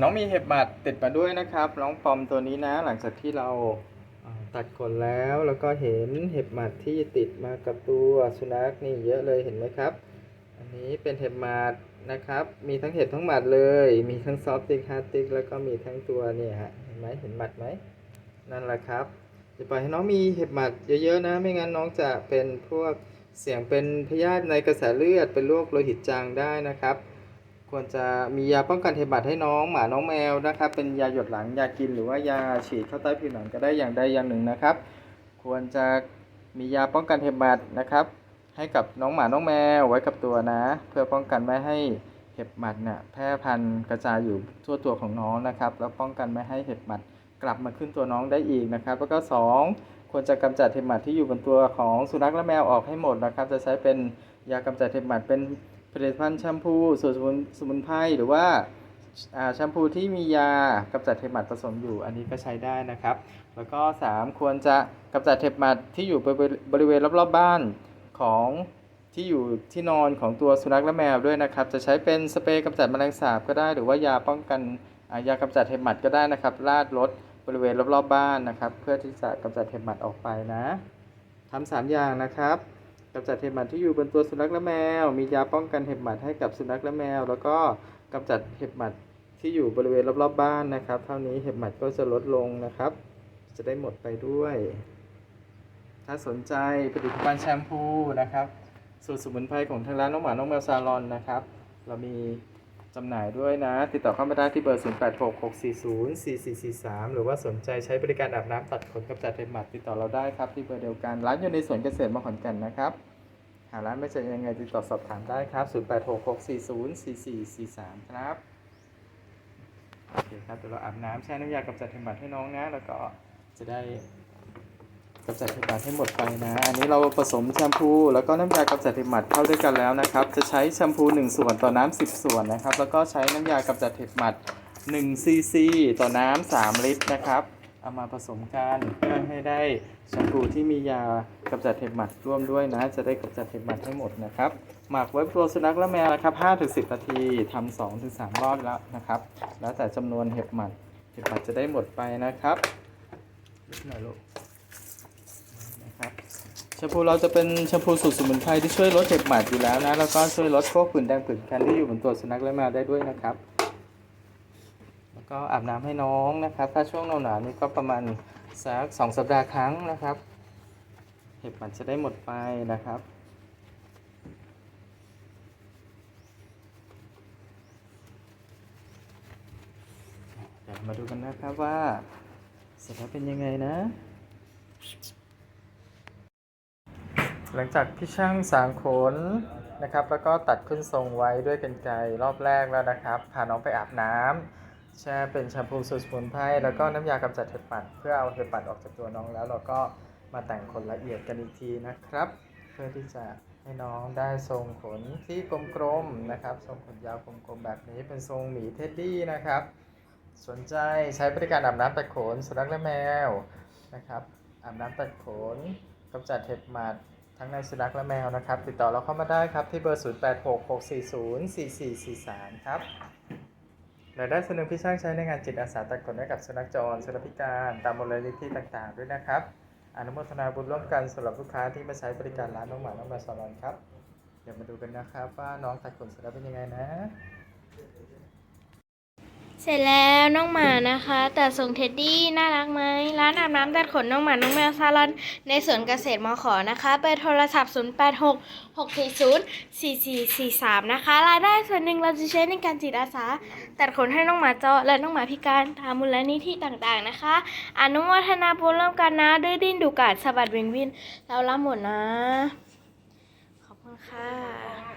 น้องมีเห็บหมัดติดมาด้วยนะครับน้องปอมตัวนี้นะ หลังจากที่เราตัดขนแล้วแล้วก็เห็นเห็บหมัดที่ติดมากับตัวสุนัขนี่เยอะเลยเห็นไหมครับ อันนี้เป็นเห็บหมัดนะครับ มีทั้งเห็บทั้งหมัดเลย มีทั้งซอฟติกฮาร์ติกแล้วก็มีทั้งตัวเนี่ยฮะเห็นไหมเห็นหมัดไหมนั่นแหละครับอย่าปล่อยให้น้องมีเห็บหมัดเยอะๆนะ ไม่งั้นน้องจะเป็นพวกเสี่ยงเป็นพยาธิในกระแสเลือดเป็นโรคโลหิตจางได้นะครับ ควรจะมียาป้องกันเห็บหมัดให้น้องหมาน้องแมวนะครับ เป็นยาหยดหลังยากินหรือว่ายาฉีดเข้าใต้ผิวหนังก็ได้อย่างใดอย่างหนึ่งนะครับ ควรจะมียาป้องกันเห็บหมัดนะครับ ให้กับน้องหมาน้องแมวไว้กับตัวนะ เพื่อป้องกันไม่ให้เห็บหมัดเนี่ยแพร่พันธุ์กระจายอยู่ทั่วตัวของน้องนะครับ แล้วป้องกันไม่ให้เห็บหมัดกลับมาขึ้นตัวน้องได้อีกนะครับ แล้วก็สองควรจะกำจัดเห็บหมัดที่อยู่บนตัวของสุนัขและแมวออกให้หมดนะครับ จะใช้เป็นยากำจัดเห็บหมัดเป็น ผลิตภัณฑ์แชมพูสูตรสมุนสมุนไพรหรือว่าแชมพูที่มียากำจัดเห็บหมัดผสมอยู่อันนี้ก็ใช้ได้นะครับ แล้วก็ 3 ควรจะกำจัดเห็บหมัดที่อยู่บริเวณรอบๆบ้านของที่อยู่ที่นอนของตัวสุนัขและแมวด้วยนะครับ จะใช้เป็นสเปรย์กำจัดแมลงสาบก็ได้หรือว่ายาป้องกันยากำจัดเห็บหมัดก็ได้นะครับราดรถบริเวณรอบๆบ้านนะครับ เพื่อที่จะกำจัดเห็บหมัดออกไปนะทำสามอย่างนะครับ กำจัดเห็บหมัดที่อยู่บนตัวสุนัขและแมว มียาป้องกันเห็บหมัดให้กับสุนัขและแมว แล้วก็กำจัดเห็บหมัดที่อยู่บริเวณรอบๆบ้านนะครับ เท่านี้เห็บหมัดก็จะลดลงนะครับ จะได้หมดไปด้วย ถ้าสนใจผลิตภัณฑ์แชมพูนะครับ สูตรสมุนไพรของทางร้านน้องหมาน้องแมวซาลอนนะครับ เรามี จำหน่ายด้วยนะ ติดต่อเข้ามาได้ที่เบอร์ 0866404443 หรือว่าสนใจใช้บริการอาบน้ำตัดขนกำจัดเห็บหมัดติดต่อเราได้ครับที่เบอร์เดียวกัน ร้านอยู่ในสวนเกษตรมขอนแก่นนะครับ หาร้านไม่เจอยังไงติดต่อสอบถามได้ครับ 0866404443 ครับ โอเคครับเดี๋ยวเราอาบน้ำแช่น้ำยากำจัดเห็บหมัดให้น้องนะ แล้วก็จะได้ กำจัดเห็บหมัดให้หมดไปนะ อันนี้เราผสมแชมพูแล้วก็น้ำยากำจัดเห็บหมัดเข้าด้วยกันแล้วนะครับ จะใช้แชมพู 1 ส่วนต่อน้ำ10 ส่วนนะครับ แล้วก็ใช้น้ำยากำจัดเห็บหมัด1ซีซีต่อน้ำ3ลิตรนะครับ เอามาผสมกันเพื่อให้ได้แชมพูที่มียากำจัดเห็บหมัดร่วมด้วยนะ จะได้กำจัดเห็บหมัดให้หมดนะครับ หมักไว้ตัวสุนัขและแมวนะครับ5-10 นาทีทำ2-3 รอบแล้วนะครับ แล้วแต่จำนวนเห็บหมัด เห็บหมัดจะได้หมดไปนะครับหน่อยลูก แชมพูเราจะเป็นแชมพูสูตรสมุนไพรที่ช่วยลดเห็บหมัดอยู่แล้วนะ แล้วก็ช่วยลดพวกผื่นแดงผื่นคันที่อยู่บนตัวสุนัขและแมวได้ด้วยนะครับ แล้วก็อาบน้ำให้น้องนะครับ ถ้าช่วงหนาวๆนี่ก็ประมาณสักสองสัปดาห์ครั้งนะครับ เห็บหมัดจะได้หมดไปนะครับเดี๋ยวมาดูกันนะครับว่าเสร็จแล้วเป็นยังไงนะ หลังจากที่ช่างสางขนนะครับ แล้วก็ตัดขึ้นทรงไว้ด้วยกันไกรรอบแรกแล้วนะครับพาน้องไปอาบน้ำแช่เป็นแชมพูสูตรสมุนไพรแล้วก็น้ำยากำจัดเห็บปัด เพื่อเอาเห็บปัดออกจากตัวน้องแล้วเราก็มาแต่งขนละเอียดกันอีกทีนะครับ เพื่อที่จะให้น้องได้ทรงขนที่กลมๆนะครับ ทรงขนยาวกลมๆแบบนี้เป็นทรงหมีเท็ดดี้นะครับ สนใจใช้บริการอาบน้ำตัดขนสุนัขและแมวนะครับอาบน้ำตัดขนกำจัดเห็บหมัด ทั้งในสุนัขและแมวนะครับ ติดต่อเราเข้ามาได้ครับที่เบอร์ 0866404443 ครับรายได้ส่วนหนึ่งพี่ช่างใช้ในงานจิตอาสาตัดขนให้กับสุนัขจรสุนัขพิการตามมูลนิธิต่างๆ ด้วยนะครับ อนุโมทนาบุญร่วมกันสำหรับลูกค้าที่มาใช้บริการร้านน้องหมาน้องแมวสลอนครับ เดี๋ยวมาดูกันนะครับว่าน้องตัดขนเสร็จแล้วเป็นยังไงนะ เสร็จแล้วน้องหมานะคะแต่ทรงเท็ดดี้น่ารักไหมร้านอาบน้ำตัดขนน้องหมา น้องแมวซาลอน ในสวนเกษตรมอขอนะคะเบอร์โทรศัพท์ 0 8 6 6 4 0 4 4 4 3 นะคะ รายได้ส่วนหนึ่งเราจะใช้ในการจิตอาสา ตัดขนให้น้องหมาเจาะและน้องหมาพิการตามมูลนิธิต่างๆนะคะ อนุโมทนาบุญร่วมกันนะด้วยดิ้นดูกาดสะบัดเวงวินเราละหมดนะ ขอบคุณค่ะ